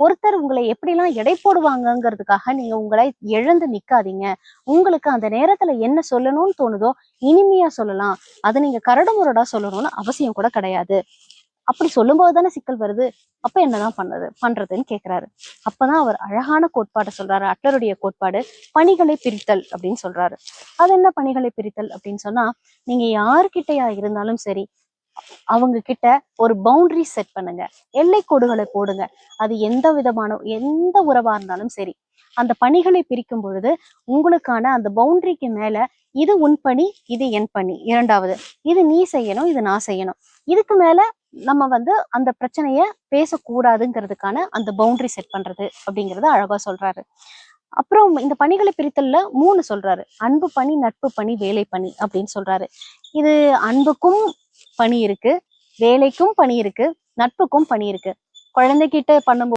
ஒருத்தர் உங்களை எப்படிலாம் எடை போடுவாங்கங்கிறதுக்காக நீங்க உங்களை இழந்து நிக்காதீங்க. உங்களுக்கு அந்த நேரத்துல என்ன சொல்லணும்னு தோணுதோ இனிமையா சொல்லலாம். அது நீங்க கரடுமுரடா சொல்லணும்னு அவசியம் கூட கிடையாது. அப்படி சொல்லும்போது தானே சிக்கல் வருது. அப்ப என்னதான் பண்ணது? பண்றதுன்னு கேக்குறாரு. அப்பதான் அவர் அழகான கோட்பாடை சொல்றாரு. அட்லருடைய கோட்பாடு பணிகளை பிரித்தல் அப்படின்னு சொல்றாரு. அது என்ன பணிகளை பிரித்தல் அப்படின்னு சொன்னா நீங்க யாருக்கிட்டையா இருந்தாலும் சரி அவங்க கிட்ட ஒரு பவுண்டரி செட் பண்ணுங்க. எல்லை கோடுகளை போடுங்க. அது எந்த விதமான எந்த உறவா இருந்தாலும் சரி. அந்த பணிகளை பிரிக்கும் பொழுது உங்களுக்கான அந்த பவுண்டரிக்கு மேல இது உன் பணி இது என் பணி. இரண்டாவது இது நீ செய்யணும் இது நான் செய்யணும். இதுக்கு மேல நம்ம வந்து அந்த பிரச்சனைய பேசக்கூடாதுங்கிறதுக்கான அந்த பவுண்டரி செட் பண்றது அப்படிங்கறத அழகா சொல்றாரு. அப்புறம் இந்த பணிகளை பிரித்தல்ல மூணு சொல்றாரு. அன்பு பணி நட்பு பணி வேலை பணி அப்படின்னு சொல்றாரு. இது அன்புக்கும் பணி இருக்கு. வேலைக்கும் பணி இருக்கு. நட்புக்கும் பணி இருக்கு. குழந்தைகிட்ட பண்ணும்போது